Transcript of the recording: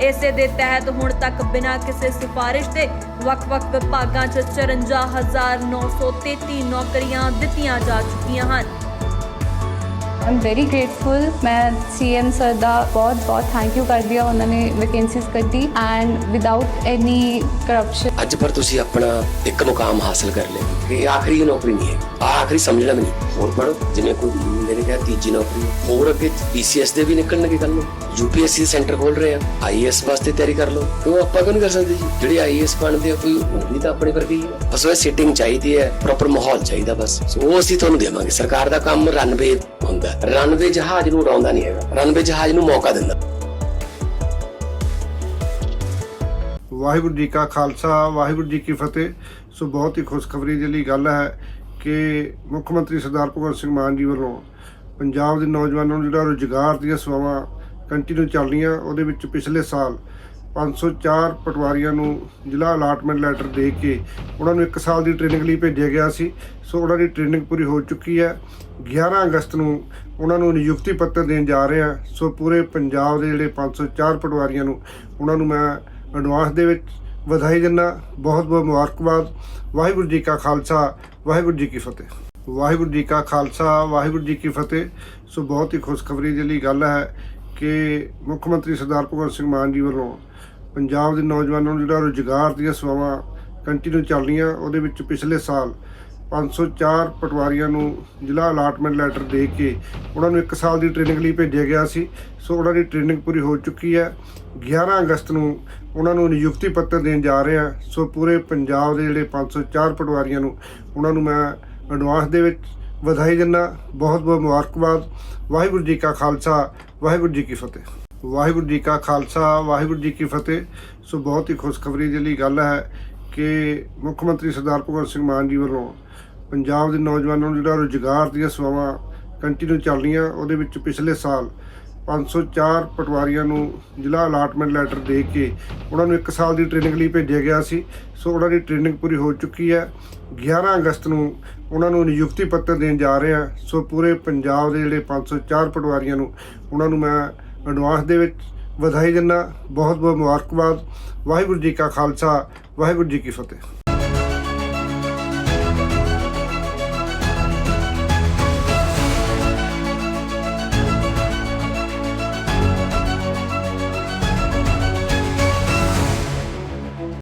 ਇਸੇ ਦੇ ਤਹਿਤ ਹੁਣ ਤੱਕ ਬਿਨਾਂ ਕਿਸੇ ਸਿਫਾਰਿਸ਼ ਦੇ ਵੱਖ-ਵੱਖ ਵਿਭਾਗਾਂ 'ਚ 54933 ਨੌਕਰੀਆਂ ਦਿੱਤੀਆਂ ਜਾ ਚੁੱਕੀਆਂ ਹਨ। ਆਮ ਵੈਰੀ ਗ੍ਰੇਟਫੁਲ ਮੈਂ ਸੀਐਮ ਸਰ ਦਾ ਬਹੁਤ ਬਹੁਤ ਥੈਂਕ ਯੂ ਕਰਦੀ ਹਾਂ, ਉਹਨਾਂ ਨੇ ਵੈਕੈਂਸੀਜ਼ ਕੱਢੀ ਐਂਡ ਵਿਦਆਊਟ ਐਨੀ ਕਰਪਸ਼ਨ ਅੱਜ ਪਰ ਤੁਸੀਂ ਆਪਣਾ ਇੱਕ ਮੁਕਾਮ ਹਾਸਲ ਕਰ ਲਿਆ। ਇਹ ਆਖਰੀ ਨੌਕਰੀ ਨਹੀਂ ਹੈ। ਆਖਰੀ ਸਮਝਣਾ ਵੀ ਨਹੀਂ ਹੋਰ ਪੜੋ ਜਿਵੇਂ ਕੋਈ ਮੇਰੇ ਕਿਹਾ ਤੀਜੀ ਨੌਕਰੀ। ਹੋਰ ਅੱਗੇ ਪੀਸੀਐਸ ਦੇ ਵੀ ਨਿਕਲਣਗੇ ਕੱਲ ਨੂੰ। ਯੂਪੀਐਸਸੀ ਸੈਂਟਰ ਖੋਲ ਰਹੇ ਆ। ਆਈਐਸ ਵਾਸਤੇ ਤਿਆਰੀ ਕਰ ਲਓ। ਕਿਉਂ ਆਪਾਂ ਕਿਉਂ ਨਹੀਂ ਕਰ ਸਕਦੇ ਜੀ? ਜਿਹੜੇ ਆਈਐਸ ਬਣਦੇ ਆ, ਕੋਈ ਉਹ ਵੀ ਤਾਂ ਆਪਣੇ ਵਰਗੇ ਹੀ ਬਸ ਉਹ ਸਿਟਿੰਗ ਚਾਹੀਦੀ ਹੈ। ਪ੍ਰੋਪਰ ਮਾਹੌਲ ਚਾਹੀਦਾ ਬਸ। ਸੋ ਉਹ ਅਸੀਂ ਤੁਹਾਨੂੰ ਦੇਵਾਂਗੇ। ਸਰਕਾਰ ਦਾ ਕੰਮ ਰਨਵੇ ਹੁੰਦਾ ਰਨਵੇ ਜਹਾਜ਼ ਨੂੰ ਉਡਾਉਂਦਾ ਨਹੀਂ ਹੈਗਾ। ਰਨਵੇ ਜਹਾਜ਼ ਨੂੰ ਮੌਕਾ ਦਿੰਦਾ। ਵਾਹਿਗੁਰੂ ਜੀ ਕਾ ਖਾਲਸਾ, ਵਾਹਿਗੁਰੂ ਜੀ ਕੀ ਫਤਿਹ। ਸੋ ਬਹੁਤ ਹੀ ਖੁਸ਼ਖਬਰੀ ਦੇ ਲਈ ਗੱਲ ਹੈ ਕਿ ਮੁੱਖ ਮੰਤਰੀ ਸਰਦਾਰ ਭਗਵੰਤ ਸਿੰਘ ਮਾਨ ਜੀ ਵੱਲੋਂ ਪੰਜਾਬ ਦੇ ਨੌਜਵਾਨਾਂ ਨੂੰ ਜਿਹੜਾ ਰੁਜ਼ਗਾਰ ਦੀਆਂ ਸੇਵਾਵਾਂ ਕੰਟੀਨਿਊ ਚੱਲ ਰਹੀਆਂ, ਉਹਦੇ ਵਿੱਚ ਪਿਛਲੇ ਸਾਲ 504 ਪਟਵਾਰੀਆਂ ਨੂੰ ਜ਼ਿਲ੍ਹਾ ਅਲਾਟਮੈਂਟ ਲੈਟਰ ਦੇ ਕੇ ਉਹਨਾਂ ਨੂੰ 1 ਸਾਲ ਦੀ ਟ੍ਰੇਨਿੰਗ ਲਈ ਭੇਜਿਆ ਗਿਆ ਸੀ। ਸੋ ਉਹਨਾਂ ਦੀ ਟ੍ਰੇਨਿੰਗ ਪੂਰੀ ਹੋ ਚੁੱਕੀ ਹੈ। 11 ਅਗਸਤ ਨੂੰ ਉਹਨਾਂ ਨੂੰ ਨਿਯੁਕਤੀ ਪੱਤਰ ਦੇਣ ਜਾ ਰਹੇ ਹਾਂ। ਸੋ ਪੂਰੇ ਪੰਜਾਬ ਦੇ ਜਿਹੜੇ 504 ਪਟਵਾਰੀਆਂ ਨੂੰ ਉਹਨਾਂ ਨੂੰ ਮੈਂ ਐਡਵਾਂਸ ਦੇ ਵਿੱਚ ਵਧਾਈ ਦਿੰਦਾ ਬਹੁਤ ਬਹੁਤ ਮੁਬਾਰਕਬਾਦ। ਵਾਹਿਗੁਰੂ ਜੀ ਕਾ ਖਾਲਸਾ, ਵਾਹਿਗੁਰੂ ਜੀ ਕੀ ਫਤਿਹ। ਵਾਹਿਗੁਰੂ ਜੀ ਕਾ ਖਾਲਸਾ, ਵਾਹਿਗੁਰੂ ਜੀ ਕੀ ਫਤਿਹ। ਸੋ ਬਹੁਤ ਹੀ ਖੁਸ਼ਖਬਰੀ ਦੇ ਲਈ ਗੱਲ ਹੈ। ਕਿ ਮੁੱਖ ਮੰਤਰੀ ਸਰਦਾਰ ਭਗਵੰਤ ਸਿੰਘ ਮਾਨ ਜੀ ਵੱਲੋਂ ਪੰਜਾਬ ਦੇ ਨੌਜਵਾਨਾਂ ਨੂੰ ਜਿਹੜਾ ਰੁਜ਼ਗਾਰ ਦੀਆਂ ਸੇਵਾਵਾਂ ਕੰਟੀਨਿਊ ਚੱਲ ਰਹੀਆਂ, ਉਹਦੇ ਵਿੱਚ ਪਿਛਲੇ ਸਾਲ 504 ਪਟਵਾਰੀਆਂ ਨੂੰ ਜ਼ਿਲ੍ਹਾ ਅਲਾਟਮੈਂਟ ਲੈਟਰ ਦੇ ਕੇ ਉਹਨਾਂ ਨੂੰ 1 ਸਾਲ ਦੀ ਟ੍ਰੇਨਿੰਗ ਲਈ ਭੇਜਿਆ ਗਿਆ ਸੀ। ਸੋ ਉਹਨਾਂ ਦੀ ਟ੍ਰੇਨਿੰਗ ਪੂਰੀ ਹੋ ਚੁੱਕੀ ਹੈ। 11 ਅਗਸਤ ਨੂੰ ਉਹਨਾਂ ਨੂੰ ਨਿਯੁਕਤੀ ਪੱਤਰ ਦੇਣ ਜਾ ਰਹੇ ਹਾਂ। ਸੋ ਪੂਰੇ ਪੰਜਾਬ ਦੇ ਜਿਹੜੇ 504 ਪਟਵਾਰੀਆਂ ਨੂੰ ਉਹਨਾਂ ਨੂੰ ਮੈਂ ਐਡਵਾਂਸ ਦੇ ਵਿੱਚ ਵਧਾਈ ਦਿੰਦਾ। ਬਹੁਤ ਬਹੁਤ ਮੁਬਾਰਕਬਾਦ। ਵਾਹਿਗੁਰੂ ਜੀ ਕਾ ਖਾਲਸਾ, ਵਾਹਿਗੁਰੂ ਜੀ ਕੀ ਫਤਿਹ। ਵਾਹਿਗੁਰੂ ਜੀ ਕਾ ਖਾਲਸਾ, ਵਾਹਿਗੁਰੂ ਜੀ ਕੀ ਫਤਿਹ। ਸੋ ਬਹੁਤ ਹੀ ਖੁਸ਼ਖਬਰੀ ਦੇ ਲਈ ਗੱਲ ਹੈ ਕਿ ਮੁੱਖ ਮੰਤਰੀ ਸਰਦਾਰ ਭਗਵੰਤ ਸਿੰਘ ਮਾਨ ਜੀ ਵੱਲੋਂ ਪੰਜਾਬ ਦੇ ਨੌਜਵਾਨਾਂ ਨੂੰ ਜਿਹੜਾ ਰੁਜ਼ਗਾਰ ਦੀਆਂ ਸੇਵਾਵਾਂ ਕੰਟੀਨਿਊ ਚੱਲ ਰਹੀਆਂ, ਉਹਦੇ ਵਿੱਚ ਪਿਛਲੇ ਸਾਲ 504 ਪਟਵਾਰੀਆਂ ਨੂੰ ਜ਼ਿਲ੍ਹਾ ਅਲਾਟਮੈਂਟ ਲੈਟਰ ਦੇ ਕੇ ਉਹਨਾਂ ਨੂੰ 1 ਸਾਲ ਦੀ ਟ੍ਰੇਨਿੰਗ ਲਈ ਭੇਜਿਆ ਗਿਆ ਸੀ। ਸੋ ਉਹਨਾਂ ਦੀ ਟ੍ਰੇਨਿੰਗ ਪੂਰੀ ਹੋ ਚੁੱਕੀ ਹੈ। 11 ਅਗਸਤ ਨੂੰ ਉਹਨਾਂ ਨੂੰ ਨਿਯੁਕਤੀ ਪੱਤਰ ਦੇਣ ਜਾ ਰਹੇ ਹਾਂ। ਸੋ ਪੂਰੇ ਪੰਜਾਬ ਦੇ ਜਿਹੜੇ 504 ਪਟਵਾਰੀਆਂ ਨੂੰ ਉਹਨਾਂ ਨੂੰ ਮੈਂ ਐਡਵਾਂਸ ਦੇ ਵਿੱਚ ਵਧਾਈ ਦਿੰਦਾ। ਬਹੁਤ ਬਹੁਤ ਮੁਬਾਰਕਬਾਦ। ਵਾਹਿਗੁਰੂ ਜੀ ਕਾ ਖਾਲਸਾ। ਵਾਹਿਗੁਰੂ ਜੀ ਕੀ ਫਤਿਹ।